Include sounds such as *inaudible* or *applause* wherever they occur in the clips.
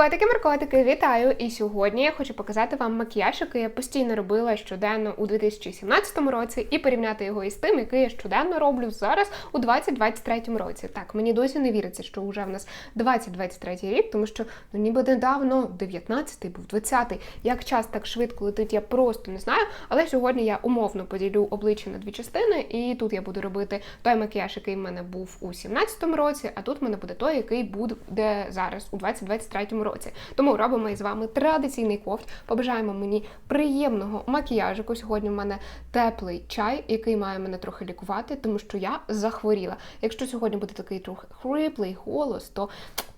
Котики, маркотики, вітаю! І сьогодні я хочу показати вам макіяж, який я постійно робила щоденно у 2017 році, і порівняти його із тим, який я щоденно роблю зараз у 2023 році. Так, мені досі не віриться, що вже в нас 2023 рік, тому що ну ніби недавно 19-й був 20-й. Як час так швидко летить, я просто не знаю. Але сьогодні я умовно поділю обличчя на дві частини, і тут я буду робити той макіяж, який в мене був у 17 році, а тут в мене буде той, який буде зараз у 2023 році. Тому робимо із вами традиційний кофт. Побажаємо мені приємного макіяжику. Сьогодні в мене теплий чай, який має мене трохи лікувати, тому що я захворіла. Якщо сьогодні буде такий трохи хриплий голос, то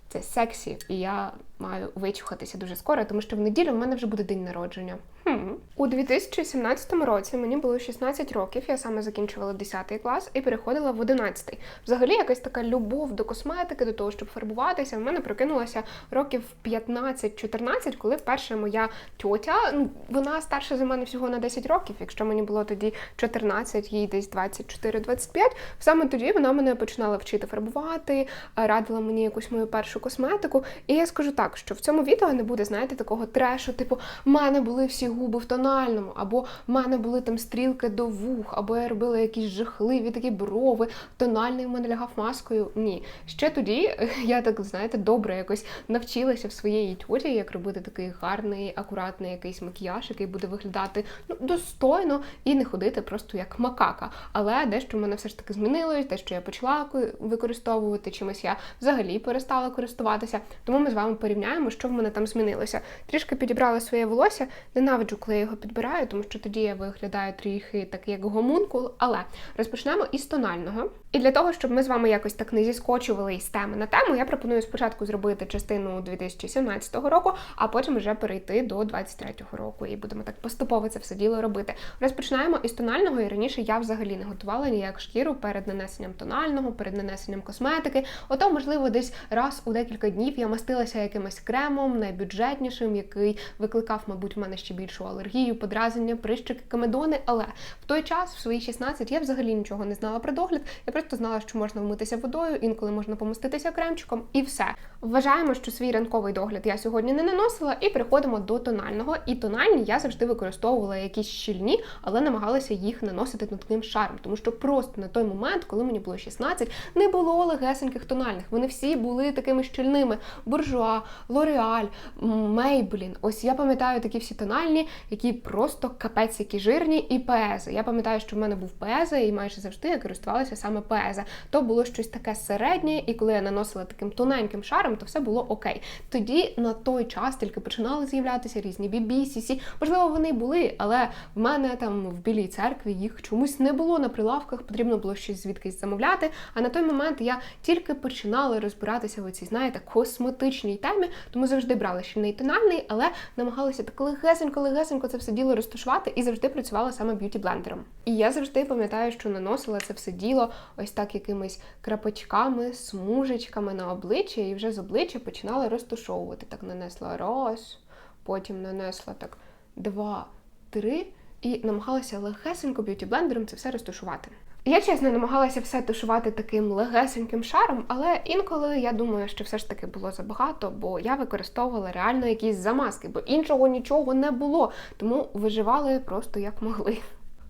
це сексі, і я маю вичухатися дуже скоро, тому що в неділю в мене вже буде день народження. Хм. У 2017 році мені було 16 років, я саме закінчувала 10 клас і переходила в 11. Взагалі, якась така любов до косметики, до того, щоб фарбуватися, в мене прокинулася років 15-14, коли вперше моя тьотя, ну вона старша за мене всього на 10 років, якщо мені було тоді 14, їй десь 24-25, Саме тоді вона мене починала вчити фарбувати, радила мені якусь мою першу косметику. І я скажу так, що в цьому відео не буде, знаєте, такого трешу, типу, в мене були всі губи в тональному, або в мене були там стрілки до вух, або я робила якісь жахливі такі брови, тональний в мене лягав маскою. Ні. Ще тоді *laughs* я так, знаєте, добре якось навчилася в своєї тьоті, як робити такий гарний, акуратний якийсь макіяж, який буде виглядати ну, достойно і не ходити просто як макака. Але дещо в мене все ж таки змінилось, дещо я почала використовувати чимось, я взагалі перестала користуватися. Тому ми з вами порівняємо, що в мене там змінилося. Трішки підібрала своє волосся, ненавиджу, коли я його підбираю, тому що тоді я виглядаю трохи так, як гомункул. Але розпочнемо із тонального. І для того, щоб ми з вами якось так не зіскочували із теми на тему, я пропоную спочатку зробити частину 2017 року, а потім вже перейти до 2023 року. І будемо так поступово це все діло робити. Розпочинаємо із тонального, і раніше я взагалі не готувала ніяк шкіру перед нанесенням тонального, перед нанесенням косметики. Ото, можливо, десь раз у декілька днів я мастилася якимось кремом, найбюджетнішим, який викликав, мабуть, в мене ще більшу алергію, подразнення, прищики, камедони. Але в той час, в свої 16, я взагалі нічого не знала про догляд. Я просто знала, що можна вмитися водою, інколи можна помаститися кремчиком, і все. Вважаємо, що свій ранковий догляд я сьогодні не наносила, і переходимо до тонального. І тональні я завжди використовувала якісь щільні, але намагалася їх наносити тонким шаром, тому що просто на той момент, коли мені було 16, не було легесеньких тональних. Вони всі були такими щільними: буржуа, Лореаль, Мейблін. Ось я пам'ятаю такі всі тональні, які просто капець, які жирні, і пеези. Я пам'ятаю, що в мене був пееза, і майже завжди я користувалася саме пееза. То було щось таке середнє, і коли я наносила таким тоненьким шаром, то все було окей. Тоді на той час тільки починали з'являтися різні бібі, сісі. Можливо, вони були, але в мене там в білій церкві їх чомусь не було на прилавках, потрібно було щось звідкись замовляти. А на той момент я тільки починала розбиратися в цій, знаєте, косметичній темі, тому завжди брала щільний тональний, але намагалася так легесенько-легесенько це все діло розташувати і завжди працювала саме б'юті-блендером. І я завжди пам'ятаю, що наносила це все діло ось так якимись крапочками, смужечками на обличчя, і вже з обличчя починала розташовувати. Так нанесла раз, потім нанесла так два, три, і намагалася легесенько б'юті-блендером це все розташувати. Я чесно намагалася все тушувати таким легесеньким шаром, але інколи я думаю, що все ж таки було забагато, бо я використовувала реально якісь замазки, бо іншого нічого не було, тому виживали просто як могли.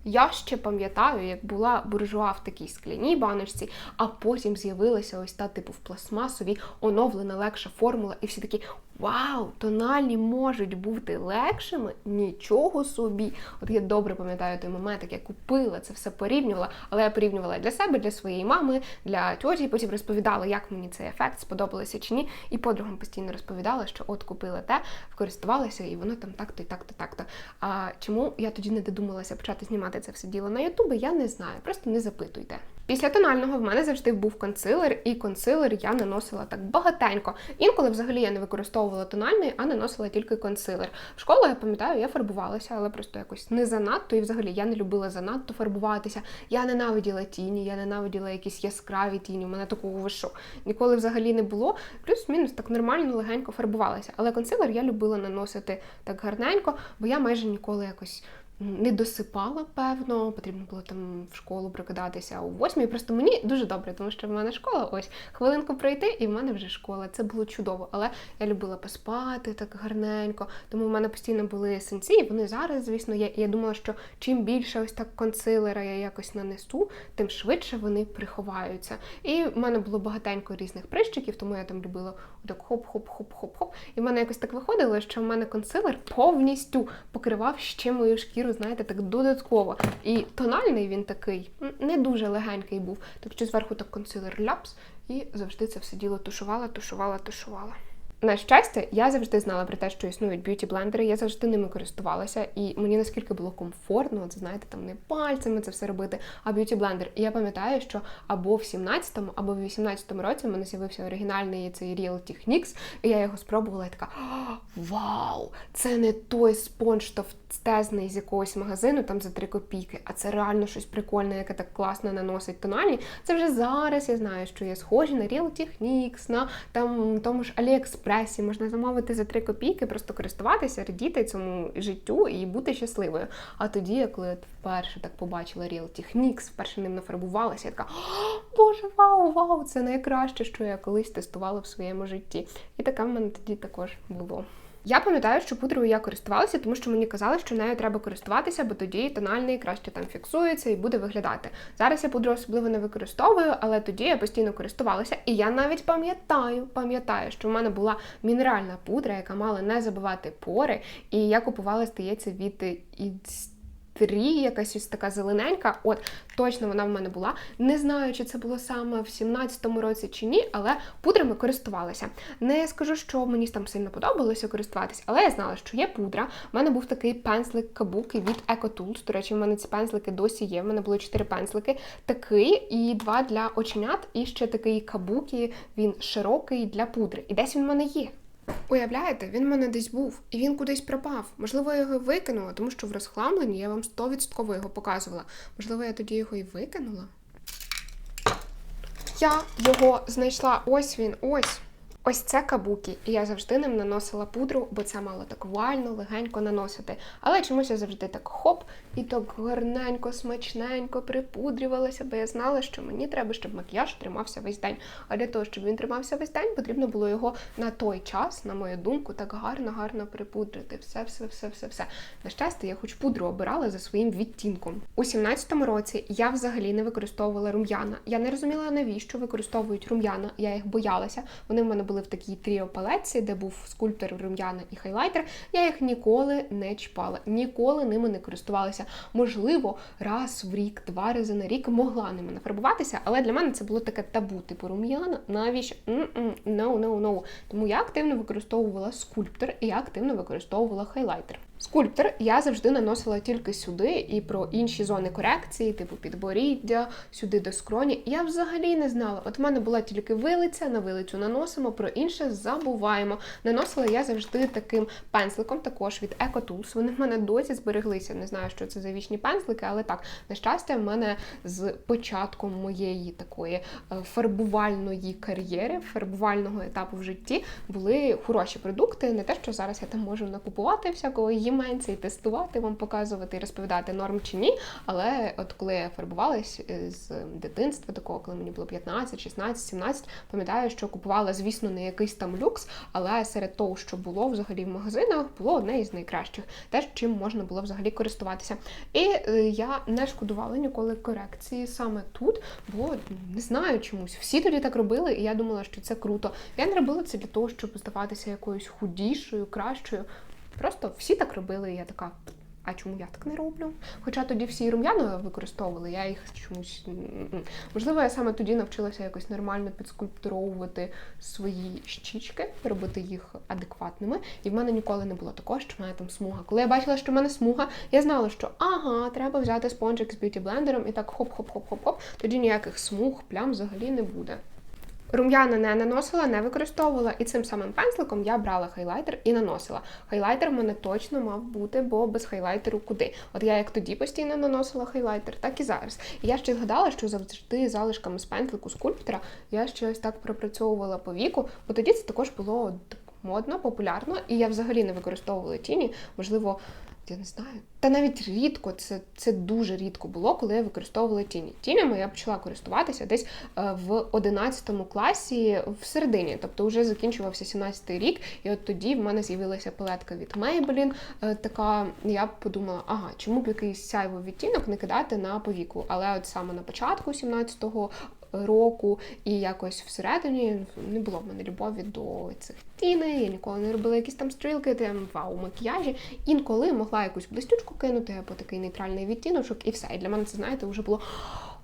Я ще пам'ятаю, як була буржуа в такій скляній баночці, а потім з'явилася ось та типу в пластмасовій оновлена легша формула, і всі такі Вау, тональні можуть бути легшими? Нічого собі. От я добре пам'ятаю той момент, як я купила це все порівнювала, але я порівнювала для себе, для своєї мами, для тьоті, потім розповідала, як мені цей ефект сподобалося чи ні. І подругам постійно розповідала, що от купила те, користувалася, і воно там так-то і так-то, так-то. А чому я тоді не додумалася почати знімати це все діло на Ютубі, я не знаю. Просто не запитуйте. Після тонального в мене завжди був консилер, і консилер я наносила так багатенько. Інколи взагалі я не використовувала тональний, а наносила тільки консилер. В школу я пам'ятаю, я фарбувалася, але просто якось не занадто. І взагалі я не любила занадто фарбуватися. Я ненавиділа тіні, я ненавиділа якісь яскраві тіні. У мене такого вишу ніколи взагалі не було. Плюс-мінус так нормально, легенько фарбувалася. Але консилер я любила наносити так гарненько, бо я майже ніколи якось не досипала, певно, потрібно було там в школу прокидатися о восьмій. Просто мені дуже добре, тому що в мене школа, ось хвилинку пройти, і в мене вже школа. Це було чудово. Але я любила поспати так гарненько. Тому в мене постійно були синці, і вони зараз, звісно. І я думала, що чим більше ось так консилера я якось нанесу, тим швидше вони приховаються. І в мене було багатенько різних прищиків, тому я там любила так хоп-хоп-хоп-хоп-хоп. І в мене якось так виходило, що в мене консилер повністю покривав ще мою шкіру, знаєте, так додатково. І тональний він такий, не дуже легенький був. Так що зверху так консилер ляпс, і завжди це все діло тушувала, тушувала, тушувала. На щастя, я завжди знала про те, що існують б'юті-блендери, я завжди ними користувалася, і мені наскільки було комфортно, от знаєте, там не пальцями це все робити, а б'юті-блендер. І я пам'ятаю, що або в 17-му, або в 18-му році в мене з'явився оригінальний цей Real Techniques, і я його спробувала і така вау! Це не той спонж товстезний з якогось магазину там за 3 копійки, а це реально щось прикольне, яке так класно наносить тональні. Це вже зараз я знаю, що є схожі на Real Techniques, на там тому ж Аліекспресі. Можна замовити за 3 копійки, просто користуватися, радіти цьому життю і бути щасливою. А тоді, коли я вперше так побачила Real Techniques, вперше ним нафарбувалася, я така Боже, вау, вау! Це найкраще, що я колись тестувала в своєму житті. І таке в мене тоді також було. Я пам'ятаю, що пудрою я користувалася, тому що мені казали, що нею треба користуватися, бо тоді тональний краще там фіксується і буде виглядати. Зараз я пудру особливо не використовую, але тоді я постійно користувалася. І я навіть пам'ятаю, пам'ятаю, що в мене була мінеральна пудра, яка мала не забивати пори, і я купувала, здається, від Трі, якась ось така зелененька. От, точно вона в мене була. Не знаю, чи це було саме в 17-му році чи ні, але пудрами користувалася. Не скажу, що мені там сильно подобалося користуватись, але я знала, що є пудра. У мене був такий пензлик кабуки від EcoTools. До речі, в мене ці пензлики досі є. В мене було 4 пензлики. Такий і два для оченят, і ще такий кабуки, він широкий для пудри. І десь він в мене є. Уявляєте, він в мене десь був, і він кудись пропав. Можливо, я його викинула, тому що в розхламленні я вам 100% його показувала. Можливо, я тоді його і викинула. Я його знайшла. Ось він, ось. Ось це кабукі, і я завжди ним наносила пудру, бо це мало так вально, легенько наносити. Але чомусь я завжди так хоп, і так гарненько, смачненько припудрювалася, бо я знала, що мені треба, щоб макіяж тримався весь день. А для того, щоб він тримався весь день, потрібно було його на той час, на мою думку, так гарно-гарно припудрити. Все, все, все, все, все. На щастя, я хоч пудру обирала за своїм відтінком. У 17-му році я взагалі не використовувала рум'яна. Я не розуміла, навіщо використовують рум'яна. Я їх боялася. Вони в мене були в такій тріо палетці, де був скульптор рум'яна і хайлайтер. Я їх ніколи не чіпала, ніколи ними не користувалася. Можливо, раз в рік, два рази на рік могла ними нафарбуватися, але для мене це було таке табу, типу рум'яна, навіщо? No, no, no. Тому я активно використовувала скульптор і я активно використовувала хайлайтер. Скульптор я завжди наносила тільки сюди і про інші зони корекції, типу підборіддя, сюди до скроні. Я взагалі не знала. От в мене була тільки вилиця, на вилицю наносимо, про інше забуваємо. Наносила я завжди таким пензликом, також від EcoTools. Вони в мене досі збереглися. Не знаю, що це за вічні пензлики, але так, на щастя, в мене з початком моєї такої е, фарбувальної кар'єри, фарбувального етапу в житті були хороші продукти. Не те, що зараз я там можу накупувати всякого іменця і тестувати, вам показувати і розповідати норм чи ні. Але от коли я фарбувалась е, з дитинства, такого, коли мені було 15, 16, 17, пам'ятаю, що купувала, звісно, не якийсь там люкс, але серед того, що було взагалі в магазинах, було одне із найкращих, те, чим можна було взагалі користуватися. І е, я не шкодувала ніколи корекції саме тут, бо не знаю чомусь. Всі тоді так робили, і я думала, що це круто. Я не робила це для того, щоб здаватися якоюсь худішою, кращою. Просто всі так робили, і я така. А чому я так не роблю? Хоча тоді всі рум'яна використовували, я їх чомусь можливо, я саме тоді навчилася якось нормально підскульптуровувати свої щічки, робити їх адекватними. І в мене ніколи не було такого, що в мене там смуга. Коли я бачила, що в мене смуга, я знала, що ага, треба взяти спонжик з б'юті блендером і так хоп-хоп-хоп-хоп-хоп. Тоді ніяких смуг, плям взагалі не буде. Рум'яна не наносила, не використовувала, і цим самим пензликом я брала хайлайтер і наносила. Хайлайтер в мене точно мав бути, бо без хайлайтеру куди. От я як тоді постійно наносила хайлайтер, так і зараз. І я ще згадала, що завжди залишками з пензлику скульптора я ще ось так пропрацьовувала по віку, бо тоді це також було модно, популярно, і я взагалі не використовувала тіні. Можливо, я не знаю. Та навіть рідко, це це дуже рідко було, коли я використовувала тіні. Тінями я почала користуватися десь е, в 11 класі в середині, тобто вже закінчувався 17-й рік, і от тоді в мене з'явилася палетка від Maybelline, е, така я подумала, ага, чому б якийсь сяйвий відтінок не кидати на повіку. Але от саме на початку 17-го року, і якось всередині не було в мене любові до цих тіней, я ніколи не робила якісь там стрілки, там вау, макіяжі. Інколи могла якусь блистючку кинути або такий нейтральний відтіночок, і все. І для мене це, знаєте, вже було.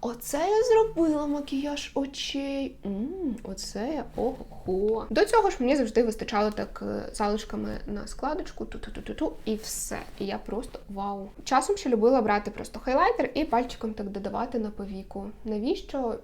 Оце я зробила макіяж очей. М-м, Оце я ого. До цього ж мені завжди вистачало так е, залишками на складочку, ту-ту-ту-ту-ту, і все. І я просто вау. Часом ще любила брати просто хайлайтер і пальчиком так додавати на повіку. Навіщо?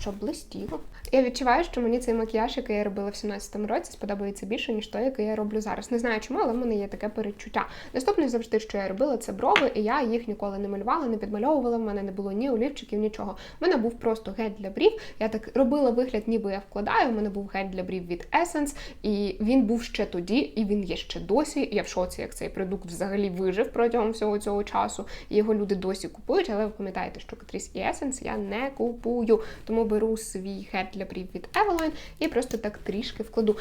Щоб блистіло. Я відчуваю, що мені цей макіяж, який я робила в 17-му році, сподобається більше, ніж той, який я роблю зараз. Не знаю чому, але в мене є таке передчуття. Наступне завжди, що я робила, це брови, і я їх ніколи не малювала, не підмальовувала. В мене не було ні олівчиків, нічого нічого. У мене був просто гель для брів. Я так робила вигляд, ніби я вкладаю. У мене був гель для брів від Essence, і він був ще тоді, і він є ще досі. Я в шоці, як цей продукт взагалі вижив протягом всього цього часу. І його люди досі купують, але ви пам'ятаєте, що Catrice і Essence я не купую. Тому беру свій гель для брів від Eveline і просто так трішки вкладу.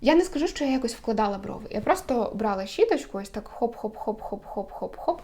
Я не скажу, що я якось вкладала брови. Я просто брала щіточку, ось так хоп-хоп-хоп-хоп-хоп-хоп-хоп.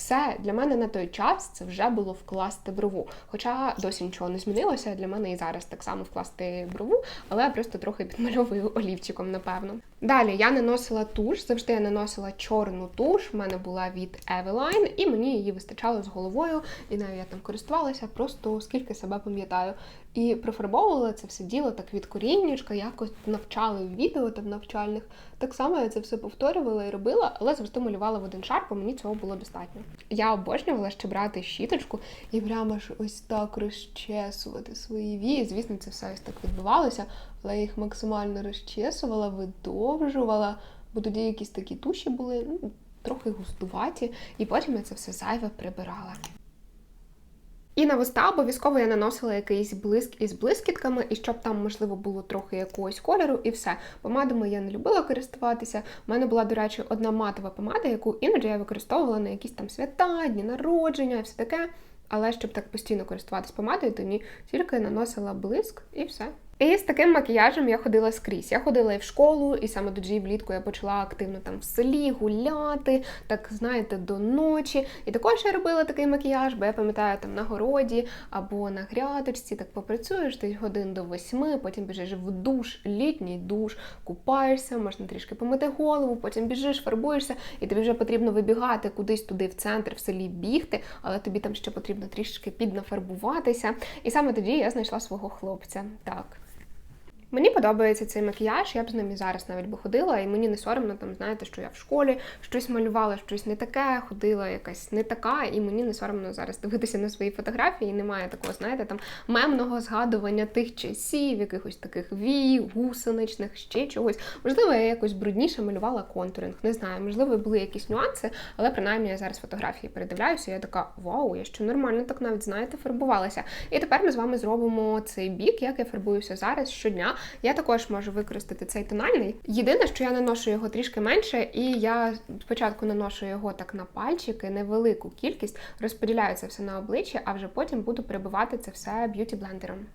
Все для мене на той час це вже було вкласти брову. Хоча досі нічого не змінилося. Для мене і зараз так само вкласти брову, але я просто трохи підмальовую олівчиком, напевно. Далі я не носила туш, завжди я не носила чорну туш. в мене була від Eveline, і мені її вистачало з головою. І навіть я там користувалася, просто скільки себе пам'ятаю. І профарбовувала це все діло так від коріннячка, якось навчали в відео там навчальних. Так само я це все повторювала і робила, але завжди малювала в один шар, бо мені цього було достатньо. Я обожнювала ще брати щіточку і прямо ж ось так розчесувати свої вії. Звісно, це все ось так відбувалося, але я їх максимально розчесувала, видовжувала, бо тоді якісь такі туші були, ну, трохи густуваті, і потім я це все зайве прибирала. І на виста обов'язково я наносила якийсь блиск із блискітками, і щоб там, можливо, було трохи якогось кольору, і все. Помадами я не любила користуватися. У мене була, до речі, одна матова помада, яку іноді я використовувала на якісь там свята, дні народження і все таке. Але щоб так постійно користуватися помадою, то ні, тільки наносила блиск і все. І з таким макіяжем я ходила скрізь. Я ходила і в школу, і саме тоді влітку я почала активно там в селі гуляти, так знаєте, до ночі. І також я робила такий макіяж, бо я пам'ятаю там на городі або на грядочці, так попрацюєш десь годин до восьми, потім біжиш в душ, літній душ, купаєшся, можна трішки помити голову, потім біжиш, фарбуєшся, і тобі вже потрібно вибігати кудись туди в центр, в селі бігти, але тобі там ще потрібно трішки піднафарбуватися. І саме тоді я знайшла свого хлопця. Так. Мені подобається цей макіяж, я б з ним і зараз навіть би ходила, і мені не соромно там, знаєте, що я в школі щось малювала, щось не таке, ходила якась не така, і мені не соромно зараз дивитися на свої фотографії. Немає такого, знаєте, там мемного згадування тих часів, якихось таких вій, гусеничних, ще чогось. Можливо, я якось брудніше малювала контуринг. Не знаю, можливо, були якісь нюанси, але принаймні я зараз фотографії передивляюся. і Я така, вау, я ще нормально так навіть знаєте, фарбувалася. І тепер ми з вами зробимо цей бік, як я фарбуюся зараз щодня. Я також можу використати цей тональний. Єдине, що я наношу його трішки менше, і я спочатку наношу його так на пальчики, невелику кількість, розподіляю це все на обличчі, а вже потім буду перебивати це все б'юті-блендером.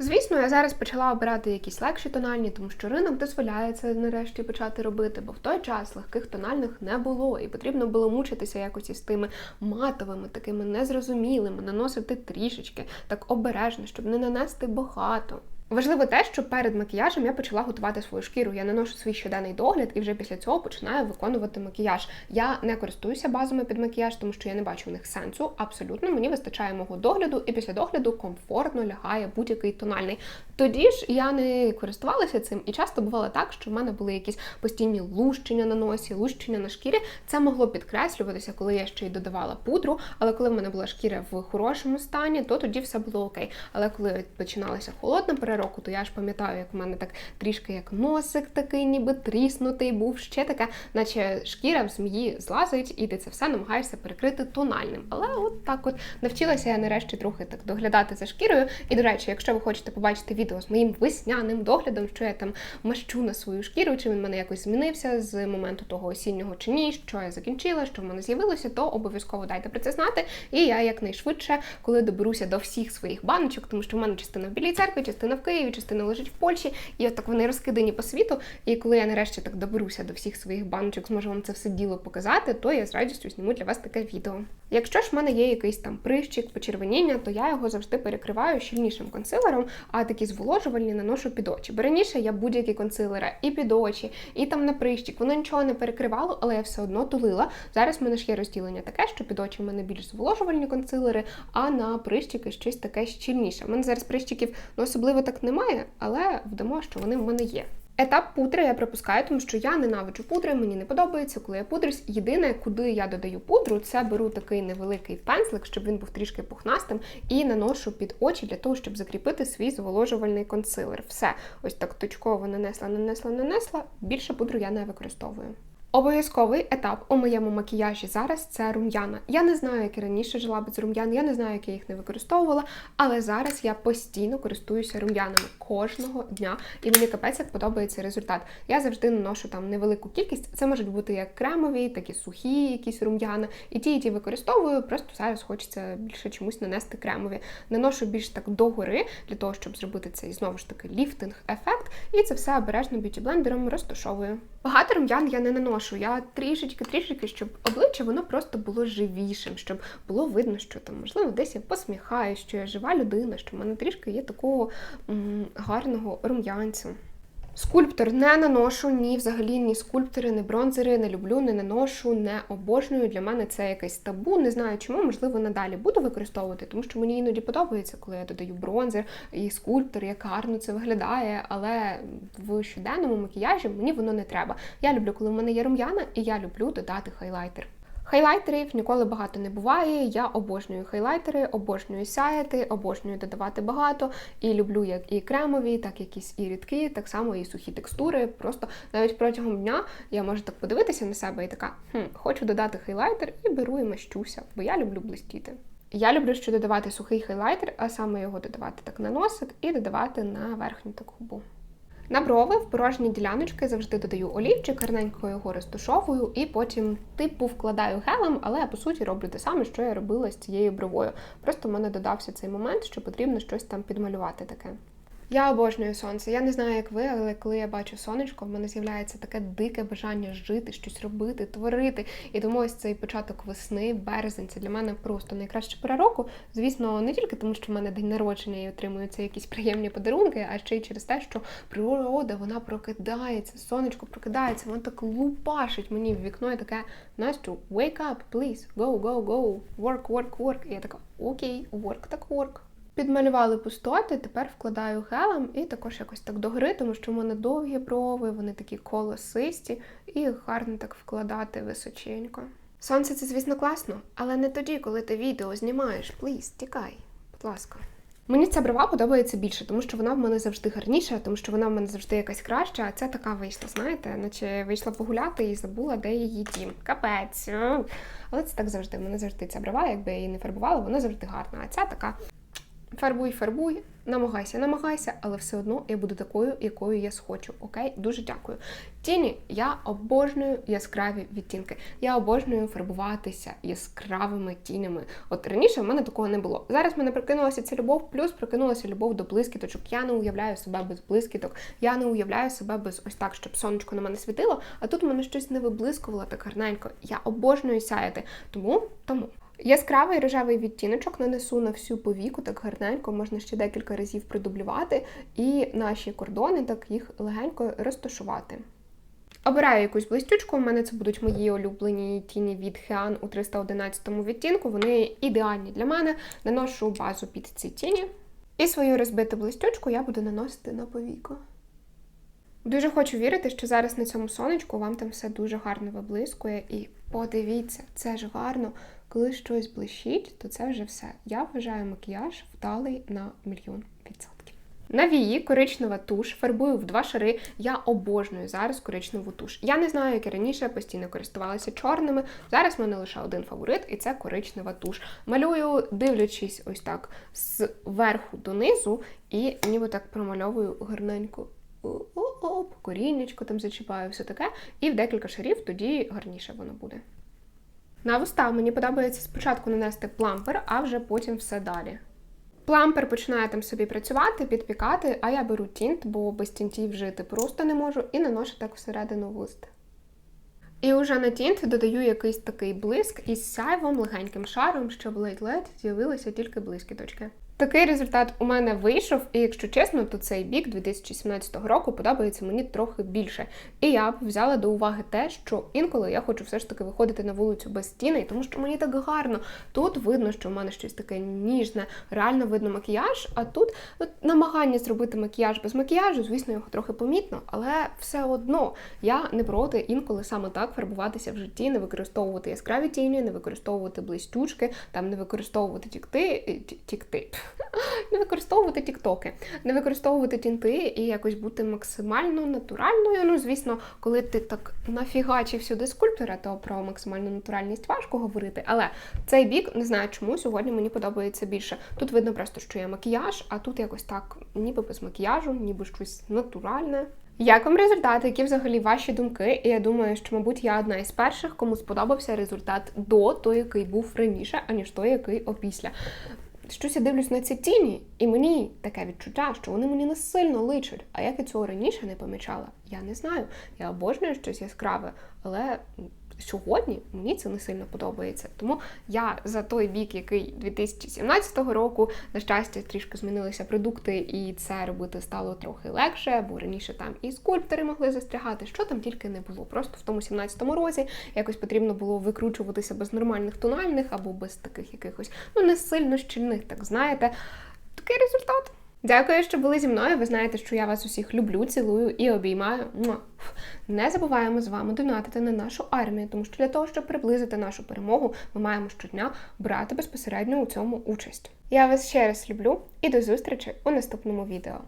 Звісно, я зараз почала обирати якісь легші тональні, тому що ринок дозволяє це нарешті почати робити, бо в той час легких тональних не було, і потрібно було мучитися якось із тими матовими, такими незрозумілими, наносити трішечки, так обережно, щоб не нанести багато. Важливо те, що перед макіяжем я почала готувати свою шкіру. Я наношу свій щоденний догляд і вже після цього починаю виконувати макіяж. Я не користуюся базами під макіяж, тому що я не бачу в них сенсу. Абсолютно мені вистачає мого догляду, і після догляду комфортно лягає будь-який тональний. Тоді ж я не користувалася цим, і часто бувало так, що в мене були якісь постійні лущення на носі, лущення на шкірі. Це могло підкреслюватися, коли я ще й додавала пудру. Але коли в мене була шкіра в хорошому стані, то тоді все було окей. Але коли починалася холодна пора року, то я ж пам'ятаю, як в мене так трішки як носик такий, ніби тріснутий був, ще таке, наче шкіра в змії злазить, і ти це все намагаєшся перекрити тональним. Але от так от навчилася я нарешті трохи так доглядати за шкірою. І, до речі, якщо ви хочете побачити відео з моїм весняним доглядом, що я там мащу на свою шкіру, чи він мене якось змінився з моменту того осіннього чи ні, що я закінчила, що в мене з'явилося, то обов'язково дайте про це знати. І я якнайшвидше, коли доберуся до всіх своїх баночок, тому що в мене частина в Білій церкві, частина в Києві, частина лежить в Польщі, і от так вони розкидані по світу. І коли я нарешті так доберуся до всіх своїх баночок, зможу вам це все діло показати, то я з радістю зніму для вас таке відео. Якщо ж в мене є якийсь там прищик, почервоніння, то я його завжди перекриваю щільнішим консилером, а такі зволожувальні наношу під очі. Бо раніше я будь-які консилери і під очі, і там на прищик, воно нічого не перекривало, але я все одно тулила. Зараз в мене ж є розділення таке, що під очі в мене більш зволожувальні консилери, а на прищики щось таке щільніше. У мене зараз прищиків ну, особливо так немає, але вдамо, що вони в мене є. Етап пудри я пропускаю, тому що я ненавиджу пудри, мені не подобається, коли я пудрюсь. Єдине, куди я додаю пудру, це беру такий невеликий пензлик, щоб він був трішки пухнастим, і наношу під очі для того, щоб закріпити свій зволожувальний консилер. Все, ось так точково нанесла, нанесла, нанесла. Більше пудру я не використовую. Обов'язковий етап у моєму макіяжі зараз це рум'яна. Я не знаю, як і раніше жила без рум'ян, я не знаю, як я їх не використовувала, але зараз я постійно користуюся рум'янами кожного дня, і мені капець як подобається результат. Я завжди наношу там невелику кількість. Це можуть бути як кремові, так і сухі, якісь рум'яни. І ті, і ті використовую. Просто зараз хочеться більше чомусь нанести кремові. Наношу більш так догори для того, щоб зробити цей знову ж таки ліфтинг-ефект. І це все обережно б'юті-блендером розташовую. Багато рум'ян я не наношу. Я трішечки-трішечки, щоб обличчя воно просто було живішим, щоб було видно, що там, можливо, десь я посміхаю, що я жива людина, що в мене трішки є такого м гарного рум'янцю. Скульптор не наношу, ні, взагалі ні скульптори, ні бронзери не люблю, не наношу, не обожнюю. Для мене це якесь табу. Не знаю чому, можливо, надалі буду використовувати, тому що мені іноді подобається, коли я додаю бронзер і скульптор, як гарно це виглядає. Але в щоденному макіяжі мені воно не треба. Я люблю, коли в мене є рум'яна, і я люблю додати хайлайтер. Хайлайтерів ніколи багато не буває. Я обожнюю хайлайтери, обожнюю сяяти, обожнюю додавати багато. І люблю як і кремові, так якісь і рідкі, так само і сухі текстури. Просто навіть протягом дня я можу так подивитися на себе і така, хм, хочу додати хайлайтер і беру і мащуся, бо я люблю блистіти. Я люблю ще додавати сухий хайлайтер, а саме його додавати так на носик і додавати на верхню таку губу. На брови в порожні діляночки завжди додаю олівчик, гарненько його розташовую і потім типу вкладаю гелем, але по суті роблю те саме, що я робила з цією бровою. Просто в мене додався цей момент, що потрібно щось там підмалювати таке. Я обожнюю сонце. Я не знаю, як ви, але коли я бачу сонечко, в мене з'являється таке дике бажання жити, щось робити, творити. І тому ось цей початок весни, березень, це для мене просто найкраща пора року. Звісно, не тільки тому, що в мене день народження і отримуються якісь приємні подарунки, а ще й через те, що природа вона прокидається, сонечко прокидається, воно так лупашить мені в вікно і таке Настю, wake up, please, go, go, go, work, work, work. І я така, окей, work так work. Підмалювали пустоти, тепер вкладаю гелем і також якось так догори, тому що в мене довгі брови, вони такі колосисті, і гарно так вкладати височенько. Сонце це, звісно, класно, але не тоді, коли ти відео знімаєш. Пліз, тікай, будь ласка. Мені ця брова подобається більше, тому що вона в мене завжди гарніша, тому що вона в мене завжди якась краща, а ця така вийшла, знаєте, наче вийшла погуляти і забула, де її дім. Капець. Але це так завжди. Мене завжди ця брова, якби я її не фарбувала, вона завжди гарна. А ця така Фарбуй, фарбуй, намагайся, намагайся, але все одно я буду такою, якою я схочу. Окей, дуже дякую. Тіні, я обожнюю яскраві відтінки. Я обожнюю фарбуватися яскравими тінями. От раніше в мене такого не було. Зараз мене прокинулася ця любов, плюс прокинулася любов до блискіточок. Я не уявляю себе без блискіток. Я не уявляю себе без ось так, щоб сонечко на мене світило, а тут в мене щось не виблискувало так гарненько. Я обожнюю сяяти. Тому тому. Яскравий рожевий відтіночок нанесу на всю повіку, так гарненько, можна ще декілька разів продублювати, і наші кордони так їх легенько розташувати. Обираю якусь блистючку, у мене це будуть мої улюблені тіні від Хеан у 311 відтінку. Вони ідеальні для мене. Наношу базу під ці тіні. І свою розбиту блистючку я буду наносити на повіку. Дуже хочу вірити, що зараз на цьому сонечку вам там все дуже гарно виблискує. І подивіться, це ж гарно. Коли щось блищить, то це вже все. Я вважаю макіяж вдалий на мільйон відсотків. На вії коричнева туш, фарбую в два шари. Я обожнюю зараз коричневу туш. Я не знаю, як і раніше постійно користувалася чорними. Зараз в мене лише один фаворит, і це коричнева туш. Малюю, дивлячись ось так зверху донизу, і ніби так промальовую гарненько. Оп, коріннячко там зачіпаю, все таке. І в декілька шарів тоді гарніше воно буде. На вуста мені подобається спочатку нанести плампер, а вже потім все далі. Плампер починає там собі працювати, підпікати, а я беру тінт, бо без тінтів жити просто не можу, і наношу так всередину вуст. І вже на тінт додаю якийсь такий блиск із сяйвом легеньким шаром, щоб ледь-ледь з'явилися тільки блискіточки. Такий результат у мене вийшов, і якщо чесно, то цей бік 2017 року подобається мені трохи більше. І я б взяла до уваги те, що інколи я хочу все ж таки виходити на вулицю без стіни, тому що мені так гарно. Тут видно, що в мене щось таке ніжне, реально видно макіяж. А тут от, намагання зробити макіяж без макіяжу, звісно, його трохи помітно, але все одно я не проти інколи саме так фарбуватися в житті, не використовувати яскраві тіні, не використовувати блистючки, там не використовувати тікти, тікти. *laughs* Не використовувати тіктоки, не використовувати тінти і якось бути максимально натуральною. Ну, звісно, коли ти так нафігачив сюди скульптора, то про максимальну натуральність важко говорити. Але цей бік не знаю, чому сьогодні мені подобається більше. Тут видно просто, що є макіяж, а тут якось так, ніби без макіяжу, ніби щось натуральне. Як вам результат? Які взагалі ваші думки? І я думаю, що, мабуть, я одна із перших, кому сподобався результат до той, який був раніше, аніж той, який опісля щось я дивлюсь на ці тіні, і мені таке відчуття, що вони мені не сильно личать. А як я цього раніше не помічала, я не знаю. Я обожнюю щось яскраве, але сьогодні мені це не сильно подобається. Тому я за той бік, який 2017 року, на щастя, трішки змінилися продукти, і це робити стало трохи легше, бо раніше там і скульптори могли застрягати, що там тільки не було. Просто в тому 17-му році якось потрібно було викручуватися без нормальних тональних або без таких якихось, ну не сильно щільних, так знаєте. Такий результат. Дякую, що були зі мною. Ви знаєте, що я вас усіх люблю, цілую і обіймаю. Не забуваємо з вами донатити на нашу армію, тому що для того, щоб приблизити нашу перемогу, ми маємо щодня брати безпосередньо у цьому участь. Я вас ще раз люблю і до зустрічі у наступному відео.